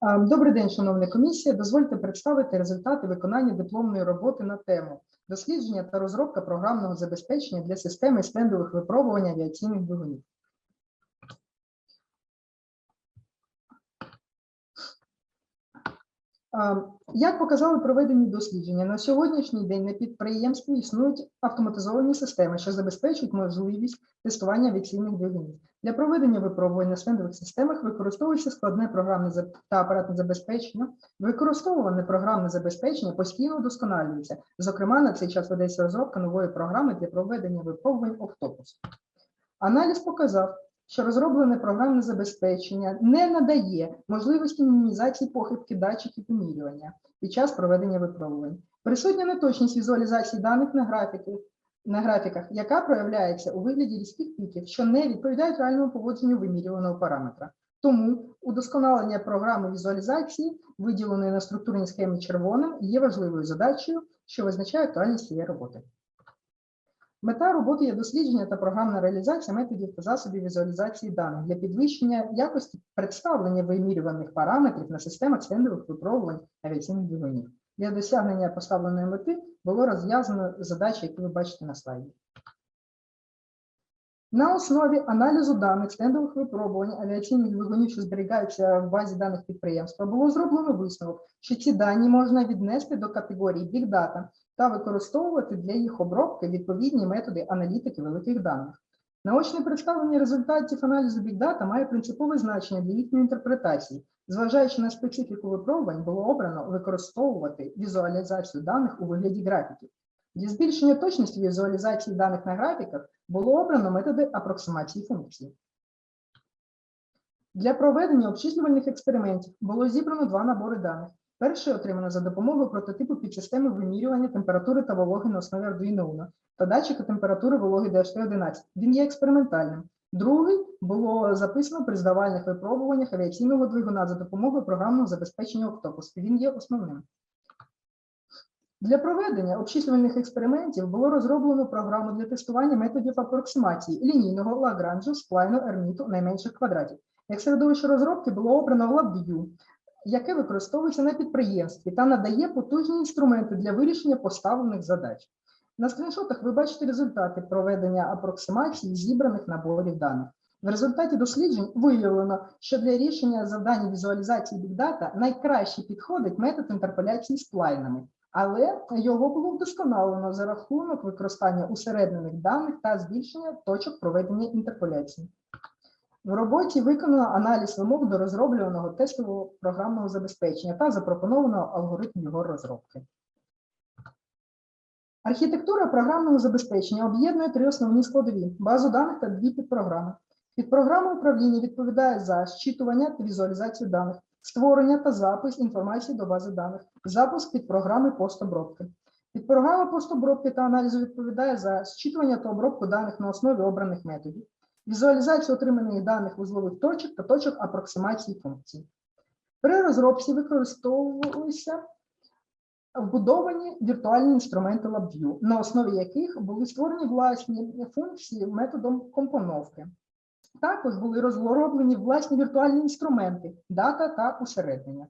А, Добрий день, шановна комісія. Дозвольте представити результати виконання дипломної роботи на тему дослідження та розробка програмного забезпечення для системи стендових випробувань авіаційних двигунів. Як показали проведені дослідження, на сьогоднішній день на підприємстві існують автоматизовані системи, що забезпечують можливість тестування авіаційних двигунів. Для проведення випробувань на стендових системах використовується складне програмне та апаратне забезпечення. Використовуване програмне забезпечення постійно удосконалюється. Зокрема, на цей час ведеться розробка нової програми для проведення випробувань Octopus. Аналіз показав, що розроблене програмне забезпечення не надає можливості мінімізації похибки датчиків вимірювання під час проведення випробувань. Присутня неточність візуалізації даних на графіки, на графіках, яка проявляється у вигляді різких піків, що не відповідають реальному поводженню вимірюваного параметра. Тому удосконалення програми візуалізації, виділеної на структурній схемі червоним, є важливою задачею, що визначає актуальність цієї роботи. Мета роботи є дослідження та програмна реалізація методів та засобів візуалізації даних для підвищення якості представлення вимірюваних параметрів на системах стендових випробувань авіаційних двигунів. Для досягнення поставленої мети було розв'язано задачі, які ви бачите на слайді. На основі аналізу даних стендових випробувань авіаційних двигунів, що зберігаються в базі даних підприємства, було зроблено висновок, що ці дані можна віднести до категорії Big Data та використовувати для їх обробки відповідні методи аналітики великих даних. Наочне представлення результатів аналізу Big Data має принципове значення для їхньої інтерпретації. Зважаючи на специфіку випробувань, було обрано використовувати візуалізацію даних у вигляді графіків. Для збільшення точності візуалізації даних на графіках було обрано методи апроксимації функцій. Для проведення обчислювальних експериментів було зібрано два набори даних. Перший отримано за допомогою прототипу підсистеми вимірювання температури та вологи на основі Arduino Uno та датчика температури вологи DHT-11. Він є експериментальним. Другий було записано при здавальних випробуваннях авіаційного двигуна за допомогою програмного забезпечення Octopus. Він є основним. Для проведення обчислювальних експериментів було розроблено програму для тестування методів апроксимації лінійного лагранжу, сплайну, ерміту найменших квадратів. Як середовище розробки було обрано LabVIEW, яке використовується на підприємстві та надає потужні інструменти для вирішення поставлених задач. На скріншотах ви бачите результати проведення апроксимації зібраних наборів даних. В результаті досліджень виявлено, що для рішення завдань візуалізації Data найкраще підходить метод інтерполяції сплайнами, але його було вдосконалено за рахунок використання усереднених даних та збільшення точок проведення інтерполяції. В роботі виконано аналіз вимог до розроблюваного тестового програмного забезпечення та запропоновано алгоритм його розробки. Архітектура програмного забезпечення об'єднує три основні складові: базу даних та дві підпрограми. Підпрограма управління відповідає за зчитування та візуалізацію даних, створення та запис інформації до бази даних, запуск підпрограми постобробки. Підпрограма постобробки та аналізу відповідає за зчитування та обробку даних на основі обраних методів, візуалізацію отриманих даних вузлових точок та точок апроксимації функцій. При розробці використовувалися вбудовані віртуальні інструменти LabVIEW, на основі яких були створені власні функції методом компоновки. Також були розроблені власні віртуальні інструменти, дата та усереднення.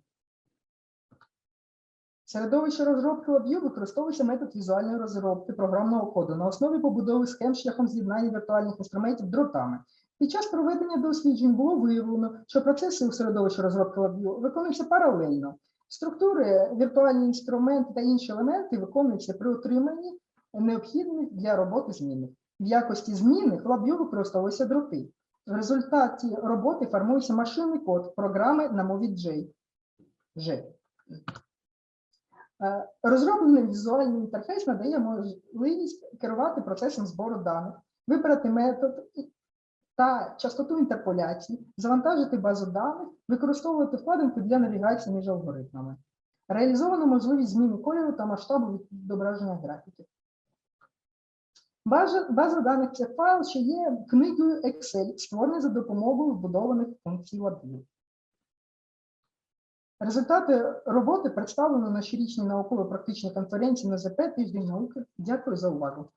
Середовище розробки LabVIEW використовується метод візуальної розробки програмного коду на основі побудови схем шляхом з'єднання віртуальних інструментів дротами. Під час проведення досліджень було виявлено, що процеси у середовищі розробки LabVIEW виконуються паралельно. Структури, віртуальні інструменти та інші елементи виконуються при отриманні необхідних для роботи змінних. В якості змінних в LabVIEW використовуються дроти. В результаті роботи формується машинний код програми на мові J. G. Е, Розроблений візуальний інтерфейс надає можливість керувати процесом збору даних, вибрати метод та частоту інтерполяції, завантажити базу даних, використовувати вкладинки для навігації між алгоритмами. Реалізовано можливість зміни кольору та масштабу відображення графіків. База, база даних це файл, що є книгою Excel, створений за допомогою вбудованих функцій LabVIEW. Результати роботи представлено на щорічній науково-практичній конференції на ЗП Тиждень науки. Дякую за увагу.